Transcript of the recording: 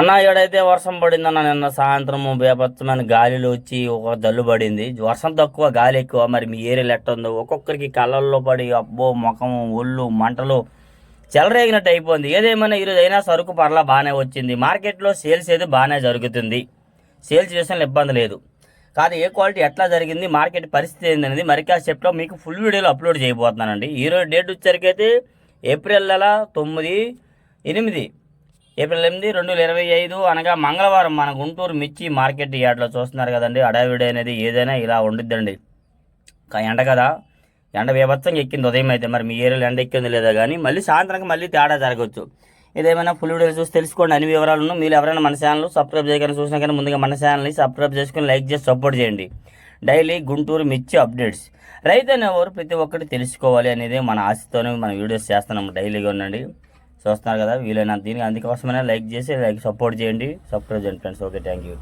అన్న ఏడైతే వర్షం పడిందన్న నిన్న సాయంత్రం బేపచ్చమైన గాలిలు వచ్చి ఒక జల్లు పడింది. వర్షం తక్కువ గాలి ఎక్కువ. మరి మీ ఏరియాలో ఎట్ట ఉందో? ఒక్కొక్కరికి కళ్ళల్లో పడి అబ్బో ముఖం ఒళ్ళు మంటలు చెలరేగినట్టు అయిపోయింది. ఏదేమైనా ఈరోజు అయినా సరుకు పర్లా బాగానే వచ్చింది. మార్కెట్లో సేల్స్ అయితే బాగానే జరుగుతుంది. సేల్స్ విషయంలో ఇబ్బంది లేదు. కాదు ఏ క్వాలిటీ ఎట్లా జరిగింది మార్కెట్ పరిస్థితి ఏందనేది మరికా కాసేపులో మీకు ఫుల్ వీడియోలో అప్లోడ్ చేయబోతున్నానండి. ఈరోజు డేట్ వచ్చేసరికైతే ఏప్రిల్ నెల తొమ్మిది ఎనిమిది. ఏప్రిల్ ఎనిమిది రెండు వేల ఇరవై ఐదు అనగా మంగళవారం మన గుంటూరు మిర్చి మార్కెట్ యార్డ్లో చూస్తున్నారు కదండి. అడావిడి అనేది ఏదైనా ఇలా ఉండిద్దండి. ఎండ కదా. ఎండ బీభత్సంగా ఎక్కింది ఉదయం అయితే. మరి మీ ఏరియాలో ఎండ ఎక్కింది లేదా కానీ మళ్ళీ సాయంత్రానికి మళ్ళీ తేడా జరగవచ్చు ఇదేమైనా ఫుల్ వీడియో చూసి తెలుసుకోండి. అన్ని వివరాలను మీరు ఎవరైనా మన ఛానల్ సబ్స్క్రైబ్ చేయగానే చూసినా కానీ ముందుగా మన ఛానల్ని సబ్స్క్రైబ్ చేసుకుని లైక్ చేసి సపోర్ట్ చేయండి. డైలీ గుంటూరు మిర్చి అప్డేట్స్. రైతు అనేవారు ప్రతి ఒక్కటి తెలుసుకోవాలి అనేది మన ఆశతోనే మన వీడియోస్ చేస్తున్నాము డైలీగా ఉండండి. చూస్తున్నారు కదా వీలైనంత దీనికి అందుకోసమైనా లైక్ చేసి లైక్ సపోర్ట్ చేయండి. సబ్స్క్రైబ్ చేయండి ఫ్రెండ్స్. Okay thank you.